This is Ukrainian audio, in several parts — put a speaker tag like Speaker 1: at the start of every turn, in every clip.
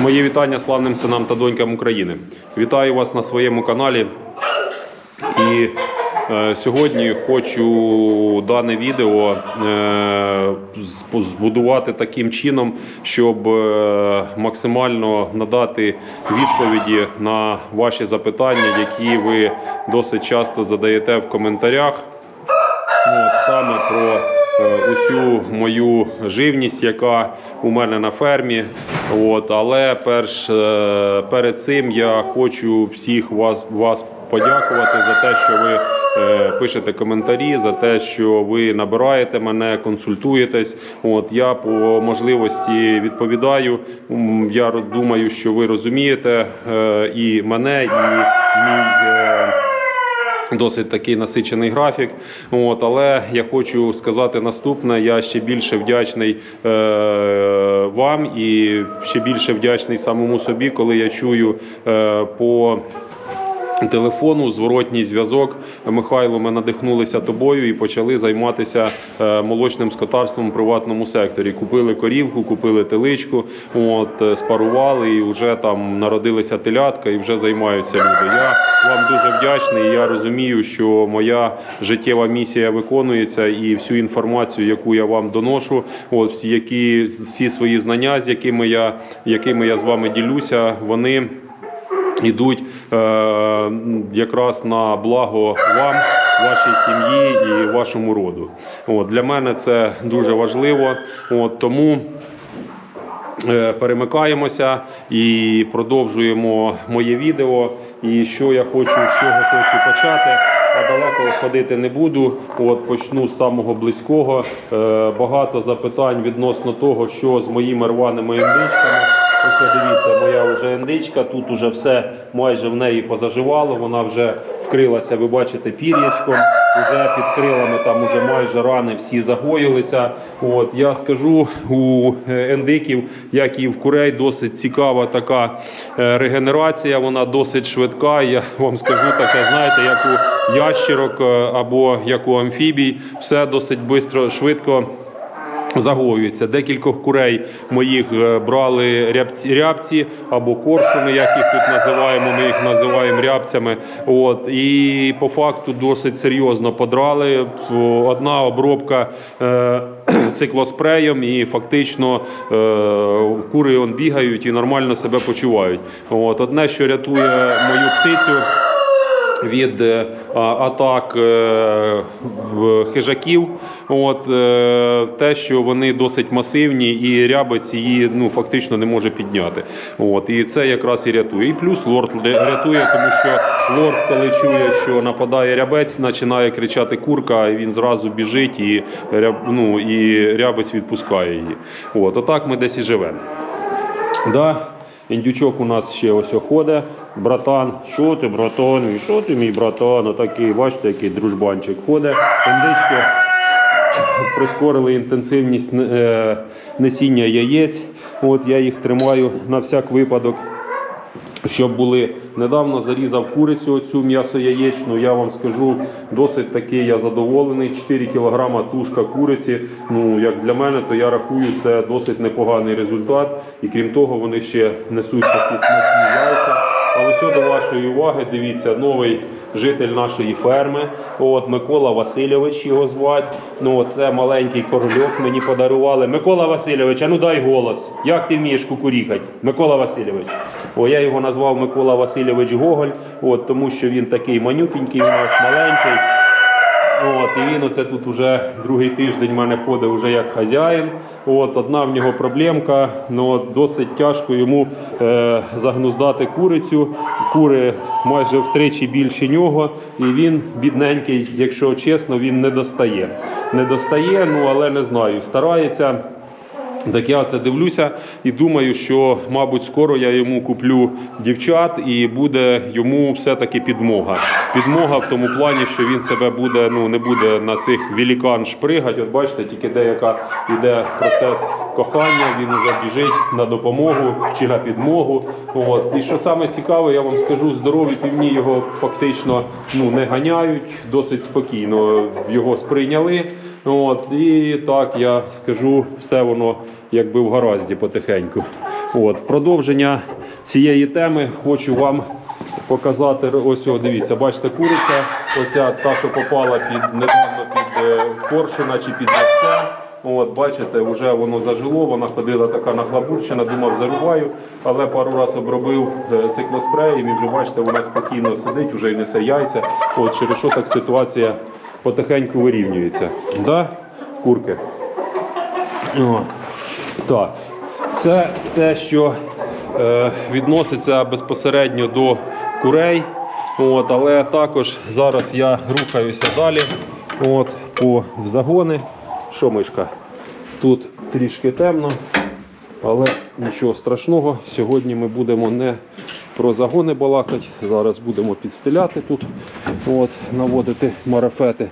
Speaker 1: Мої вітання славним синам та донькам України. Вітаю вас на своєму каналі. І е, сьогодні хочу дане відео е, збудувати таким чином, щоб е, максимально надати відповіді на ваші запитання, які ви досить часто задаєте в коментарях. От, саме про усю мою живність, яка у мене на фермі. От, але перш, е, перед цим я хочу всіх вас, вас подякувати за те, що ви е, пишете коментарі, за те, що ви набираєте мене, консультуєтесь. От, я по можливості відповідаю. Я думаю, що ви розумієте е, і мене, і мій. Досить такий насичений графік. От, але я хочу сказати наступне: я ще більше вдячний е, вам і ще більше вдячний самому собі, коли я чую е, по. Телефону, зворотній зв'язок. Михайло, ми надихнулися тобою і почали займатися е, молочним скотарством в приватному секторі. Купили корівку, купили теличку, от е, спарували і вже там народилися телятка, і вже займаються люди. Я вам дуже вдячний. Я розумію, що моя життєва місія виконується, і всю інформацію, яку я вам доношу, от всі які всі свої знання, з якими я якими я з вами ділюся, вони йдуть е, якраз на благо вам, вашій сім'ї і вашому роду. От, для мене це дуже важливо. От, тому е, перемикаємося і продовжуємо моє відео. І що я хочу, з чого хочу почати. А далеко ходити не буду. От почну з самого близького. Е, багато запитань відносно того, що з моїми рваними індичками. Ось дивіться, моя вже індичка. Тут уже все майже в неї позаживало. Вона вже вкрилася, ви бачите, пір'ячком. Уже під крилами там уже майже рани всі загоїлися. От я скажу у ендиків, як і в курей, досить цікава така е, регенерація. Вона досить швидка. Я вам скажу таке, знаєте, як у ящерок е, або як у амфібій, все досить швидко, швидко загоюється. Декількох курей моїх е, брали рябці, рябці або коршуни, як їх тут називаємо. Ми їх називаємо рябцями. От і по факту досить серйозно подрали. Одна обробка е, циклоспреєм, і фактично е, кури он бігають і нормально себе почувають. От одне, що рятує мою птицю від е, атак е, хижаків. От е, те, що вони досить масивні, і рябець її ну фактично не може підняти. От і це якраз і рятує. І плюс лорд рятує, тому що лорд, коли чує, що нападає рябець, починає кричати курка, і він зразу біжить і ну, і рябець відпускає її. От отак ми десь і живемо. Да, індючок у нас ще ось ходить. Братан, що ти, братан? Що ти, мій братан? Отакий, бачите, який дружбанчик ходить. Індички прискорили інтенсивність е, несіння яєць. От я їх тримаю на всяк випадок. Щоб були недавно зарізав курицю цю м'ясо яєчну. Я вам скажу, досить таки я задоволений. 4 кг тушка куриці. Ну як для мене, то я рахую це досить непоганий результат. І крім того, вони ще несуть такі смачні яйця. А ось до вашої уваги, дивіться, новий житель нашої ферми. От Микола Васильович його звати. Ну це маленький корольок мені подарували. Микола Васильович, а ну дай голос. Як ти вмієш кукурікати? Микола Васильович. О, я його назвав Микола Васильович Гоголь, от, тому що він такий манюпенький, у нас маленький. От, і він оце тут уже другий тиждень в мене ходить вже як хазяїн. От, одна в нього проблемка, ну, досить тяжко йому е, загнуздати курицю. Кури майже втричі більше нього, і він, бідненький, якщо чесно, він не достає. Не достає, ну але не знаю, старається. Так я це дивлюся і думаю, що, мабуть, скоро я йому куплю дівчат і буде йому все-таки підмога. Підмога в тому плані, що він себе буде, ну не буде на цих велікан шпригати. От бачите, тільки деяка йде процес кохання, він уже біжить на допомогу чи на підмогу. От. І що саме цікаве, я вам скажу, здорові півні його фактично ну, не ганяють, досить спокійно його сприйняли. От. І так я скажу, все воно якби в гаразді потихеньку. От. В продовження цієї теми хочу вам показати. Ось о, дивіться, бачите, куриця, оця та, що попала під недавно під е, коршуна чи під яйце. От, бачите, вже воно зажило, вона ходила така нахлабурчена, думав, зарубаю, але пару разів обробив е, циклоспреєм і вже бачите, вона спокійно сидить, вже й несе яйця. От через що так ситуація потихеньку вирівнюється. Да? Курки. О, так. Це те, що е, відноситься безпосередньо до курей. От, але також зараз я рухаюся далі от, по в загони. Що, мишка? Тут трішки темно, але нічого страшного. Сьогодні ми будемо не про загони балакати. Зараз будемо підстеляти тут, от, наводити марафети.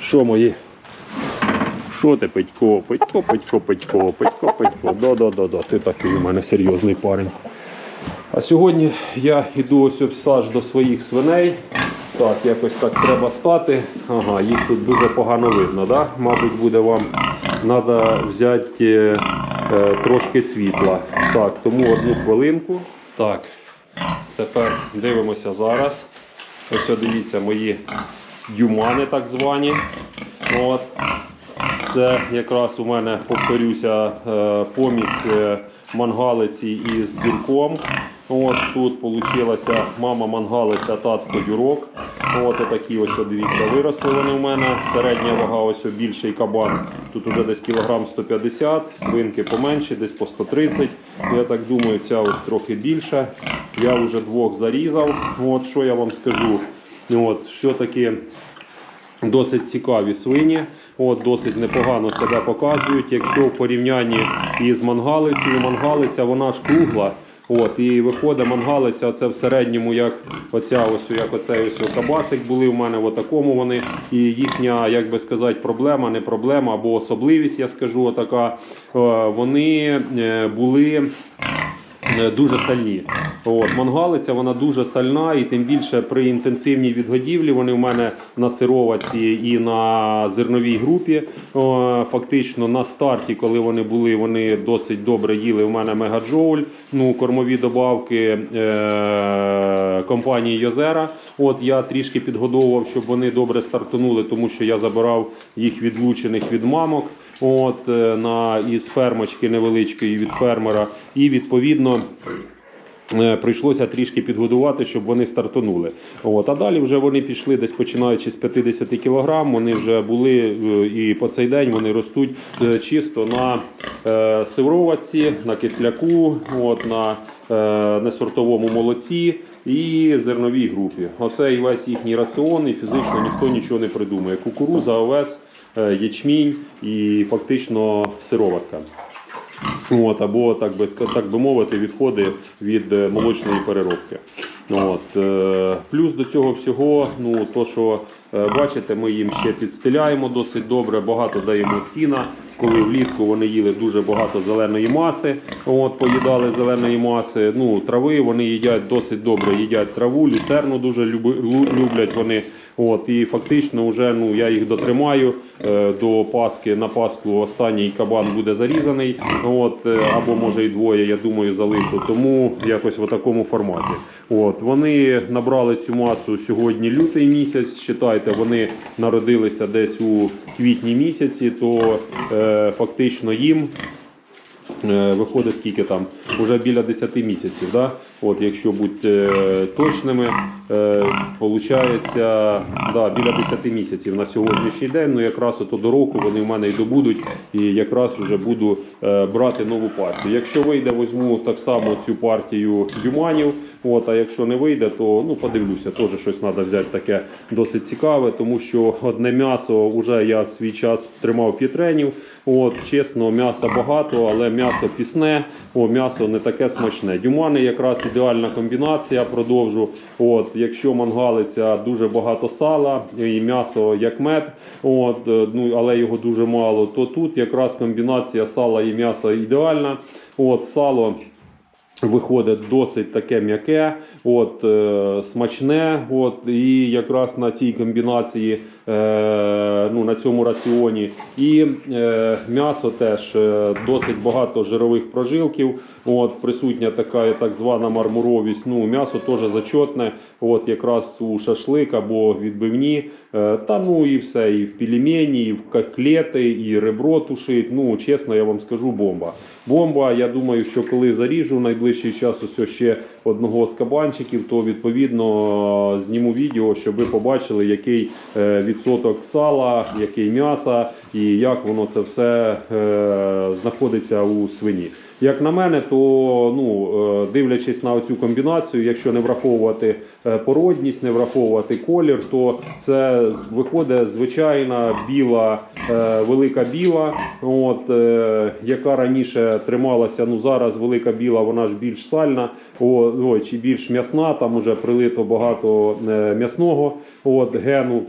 Speaker 1: Що мої? Що ти, Петько? Петько, Петько, Петько, Петько, Петько. Да-да-да-да, ти такий у мене серйозний парень. А сьогодні я йду ось ось аж до своїх свиней. Так, якось так треба стати. Ага, їх тут дуже погано видно, да? Мабуть, буде вам треба взяти е, трошки світла. Так, тому одну хвилинку. Так, тепер дивимося зараз. Ось дивіться мої дюмани так звані. От. Це якраз у мене, повторюся, е, помість е, мангалиці із дюрком. От тут вийшла мама мангалиця, татко дюрок. От такі ось дивіться, виросли вони у мене. Середня вага, ось більший кабан. Тут уже десь кілограм 150, свинки поменші, десь по 130. Я так думаю, ця ось трохи більша. Я вже двох зарізав. От що я вам скажу. От, все-таки досить цікаві свині. От, досить непогано себе показують. Якщо в порівнянні із мангалицею, мангалиця вона ж кругла. От, і виходить мангалиця, це в середньому, як оця ось, як оцей ось кабасик були в мене в такому вони. І їхня, як би сказати, проблема, не проблема або особливість, я скажу, отака, е, вони е, були е, дуже сальні. От, мангалиця вона дуже сальна, і тим більше при інтенсивній відгодівлі вони в мене на сироваці і на зерновій групі. Фактично на старті, коли вони були, вони досить добре їли. У мене мегаджоуль, ну кормові добавки е- компанії Йозера. От я трішки підгодовував, щоб вони добре стартанули, тому що я забирав їх відлучених від мамок. От е, на із фермочки невеличкої від фермера, і відповідно. Е, Прийшлося трішки підгодувати, щоб вони стартанули. От. А далі вже вони пішли десь починаючи з 50 кг, вони вже були е, і по цей день вони ростуть е, чисто на е, сироватці, на кисляку, от, на е, несортовому молоці і зерновій групі. Оце і весь їхній раціон, і фізично ніхто нічого не придумує. Кукуруза, овес, ячмінь і фактично сироватка. От, або так би так би мовити, відходи від е, молочної переробки. От, е, плюс до цього всього, ну то що е, бачите, ми їм ще підстеляємо досить добре, багато даємо сіна. Коли влітку вони їли дуже багато зеленої маси, от, поїдали зеленої маси. Ну, трави вони їдять досить добре, їдять траву, люцерну дуже люблять вони. От, і фактично вже ну, я їх дотримаю е, до Пасхи. На Пасху останній кабан буде зарізаний. От, е, або може і двоє, я думаю, залишу. Тому якось в такому форматі. От, вони набрали цю масу сьогодні лютий місяць. Считайте, вони народилися десь у квітні місяці, то е, фактично їм. Е, Виходить скільки там, вже біля 10 місяців. Да? От, якщо бути е, точними, е, да, біля 10 місяців на сьогоднішній день. Ну якраз ото до року вони в мене і добудуть, і якраз вже буду е, брати нову партію. Якщо вийде, візьму так само цю партію дюманів. От, а якщо не вийде, то ну подивлюся, теж щось треба взяти таке досить цікаве, тому що одне м'ясо вже я в свій час тримав п'єтренів. От, чесно, м'яса багато, але м'ясо пісне, о, м'ясо не таке смачне. Дюмани якраз ідеальна комбінація. Продовжу. От, якщо мангалиця дуже багато сала і м'ясо як мед, от, е, ну, але його дуже мало, то тут якраз комбінація сала і м'яса ідеальна. От, сало виходить досить таке м'яке, от, е, смачне. От, і якраз на цій комбінації, е, ну, на цьому раціоні. І е, м'ясо теж е, досить багато жирових прожилків. От, присутня така так звана мармуровість. Ну, м'ясо теж зачетне, от, якраз у шашлик або відбивні. Е, та ну і все, і в пельмені, і в котлети, і ребро тушить. Ну, чесно, я вам скажу, бомба. Бомба, я думаю, що коли заріжу в найближчий час ось ще одного з кабанчиків, то відповідно зніму відео, щоб ви побачили, який е, відсоток сала, який м'яса і як воно це все е, знаходиться у свині. Як на мене, то ну, е, дивлячись на цю комбінацію, якщо не враховувати е, породність, не враховувати колір, то це виходить звичайна біла, е, велика біла, от, яка раніше трималася. Ну зараз велика біла, вона ж більш сальна, о, чи більш м'ясна, там уже прилито багато м'ясного от, гену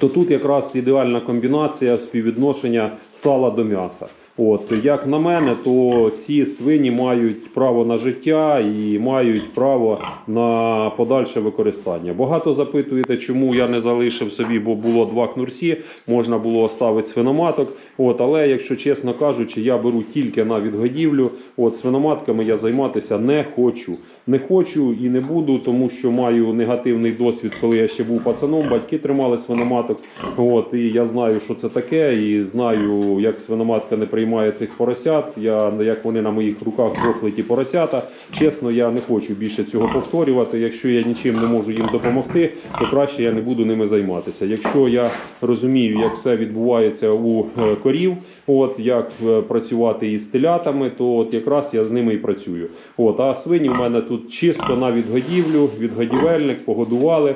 Speaker 1: то тут якраз ідеальна комбінація співвідношення сала до м'яса. От як на мене, то ці свині мають право на життя і мають право на подальше використання. Багато запитуєте, чому я не залишив собі, бо було два кнурсі, можна було оставити свиноматок. От, але якщо чесно кажучи, я беру тільки на відгодівлю. От свиноматками я займатися не хочу. Не хочу і не буду, тому що маю негативний досвід, коли я ще був пацаном. Батьки тримали свиноматок. От і я знаю, що це таке, і знаю, як свиноматка не приймає цих поросят. Я як вони на моїх руках дохли ті поросята. Чесно, я не хочу більше цього повторювати. Якщо я нічим не можу їм допомогти, то краще я не буду ними займатися. Якщо я розумію, як все відбувається у е, корів, от як е, працювати із телятами, то от якраз я з ними і працюю. От а свині в мене тут чисто на відгодівлю, відгодівельник, погодували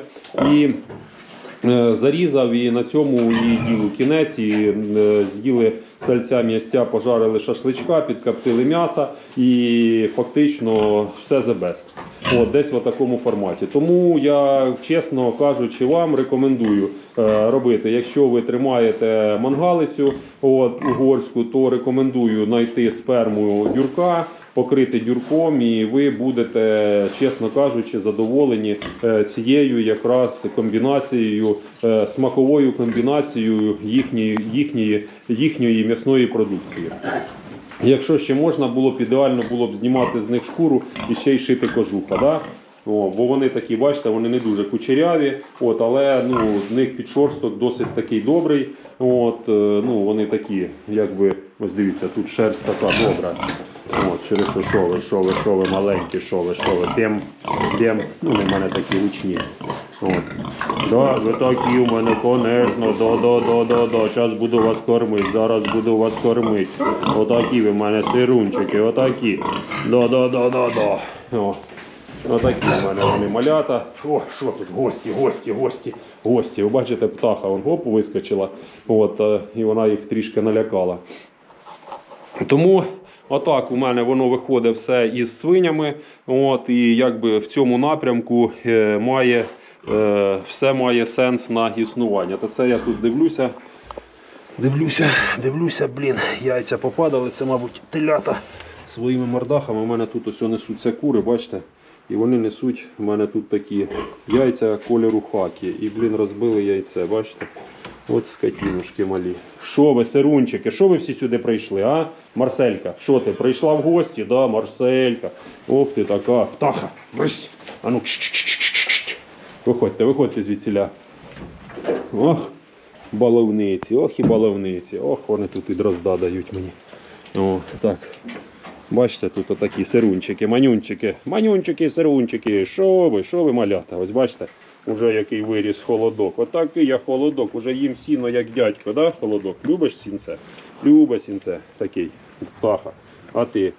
Speaker 1: і. Е, Зарізав і на цьому і ділу кінець, і е, з'їли сальця м'ясця, пожарили шашличка, підкоптили м'яса і фактично все за best. От десь в такому форматі. Тому я, чесно кажучи, вам рекомендую е, робити. Якщо ви тримаєте мангалицю от, угорську, то рекомендую знайти сперму дюрка покрити дюрком, і ви будете, чесно кажучи, задоволені е, цією якраз комбінацією, е, смаковою комбінацією їхньої, їхньої, їхньої м'ясної продукції. Якщо ще можна було б ідеально було б знімати з них шкуру і ще й шити кожуха. Да? О, бо вони такі, бачите, вони не дуже кучеряві, от, але ну, в них підшорсток досить такий добрий. От, е, ну, вони такі, якби, ось дивіться, тут шерсть така добра. От, через що що ви, що ви, що маленькі, що ви, що ви, бєм, бєм, ну, в мене такі ручні. От. Да, ви такі у мене, конечно, да, да, да, да, да. Зараз буду вас кормити, зараз буду вас кормити. Отакі ви в мене сирунчики, отакі. Да, да, да, да, да. Отакі в мене вони малята. О, що тут? Гості, гості, гості, гості. Ви бачите, птаха вон гоп вискочила. От, е, і вона їх трішки налякала. Тому отак у мене воно виходить все із свинями. От, і якби в цьому напрямку е, має, е, все має сенс на існування. Та це я тут дивлюся. Дивлюся, дивлюся, блін, яйця попадали. Це, мабуть, телята своїми мордахами. У мене тут ось несуться кури, бачите? І вони несуть, у мене тут такі яйця кольору хакі. І, блін, розбили яйце, бачите? От скотінушки малі. Що ви, сирунчики, що ви всі сюди прийшли, а? Марселька, що ти, прийшла в гості? Да, Марселька. Ох ти така. Птаха, брись. А ну. Виходьте, виходьте звідсіля. Ох, баловниці, ох і баловниці. Ох, вони тут і дрозда дають мені. О, так. Бачите, тут отакі сирунчики, манюнчики, манюнчики, сирунчики. Що ви, що ви малята? Ось бачите, уже який виріс холодок. Отакий я холодок, уже їм сіно як дядько, да, холодок. Любиш сінце? Любиш сінце, такий птаха. А ти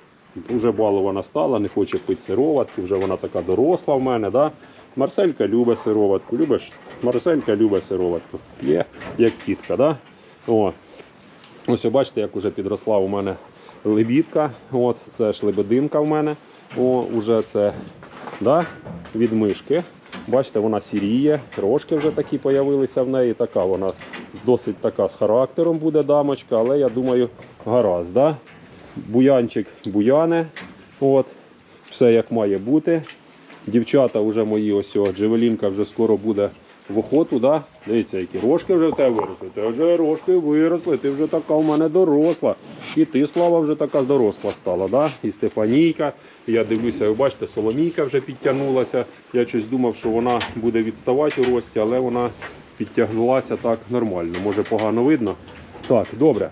Speaker 1: вже балована стала, не хоче пити сироватку, вже вона така доросла в мене. Да? Марселька любить сироватку. Любиш? Марселька любить сироватку. Є, як тітка, да? О. Ось бачите, як вже підросла у мене лебідка. От, це ж лебединка в мене. О, уже це да? від мишки. Бачите, вона сіріє, трошки вже такі появилися в неї. Така вона досить така з характером буде дамочка, але я думаю, гаразд. Да? Буянчик буяне. От. Все як має бути. Дівчата вже мої, ось Джевелінка вже скоро буде в охоту. Да? Дивіться, які рожки вже в тебе виросли. Ти вже рожки виросли, ти вже така у мене доросла. І ти, Слава, вже така доросла стала. Да? І Стефанійка. Я дивлюся, ви бачите, Соломійка вже підтягнулася. Я щось думав, що вона буде відставати у рості, але вона підтягнулася так нормально. Може погано видно. Так, добре.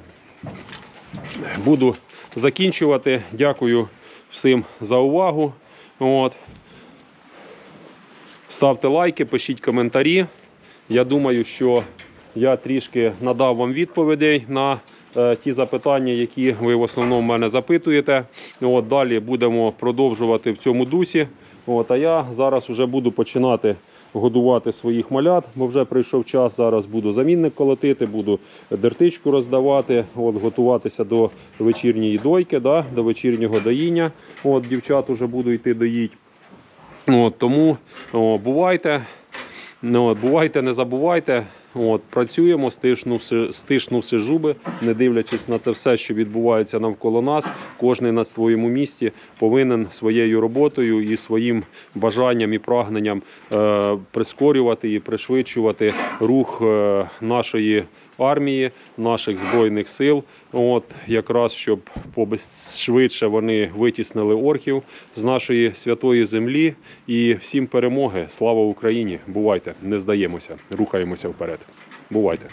Speaker 1: Буду закінчувати. Дякую всім за увагу. От. Ставте лайки, пишіть коментарі. Я думаю, що я трішки надав вам відповідей на е, ті запитання, які ви в основному мене запитуєте. От, далі будемо продовжувати в цьому дусі. От, а я зараз вже буду починати годувати своїх малят, бо вже прийшов час. Зараз буду замінник колотити, буду дертичку роздавати, от, готуватися до вечірньої дойки, да, до вечірнього доїння. От, дівчат вже буду йти доїть. От, тому о, бувайте, ну, от, бувайте, не забувайте. От, працюємо, стишнувши, стишнувши зуби, не дивлячись на те все, що відбувається навколо нас. Кожен на своєму місці повинен своєю роботою і своїм бажанням і прагненням е, прискорювати і пришвидшувати рух е, нашої армії, наших збройних сил. От якраз щоб швидше вони витіснили орків з нашої святої землі. І всім перемоги. Слава Україні! Бувайте, не здаємося, рухаємося вперед. Бувайте.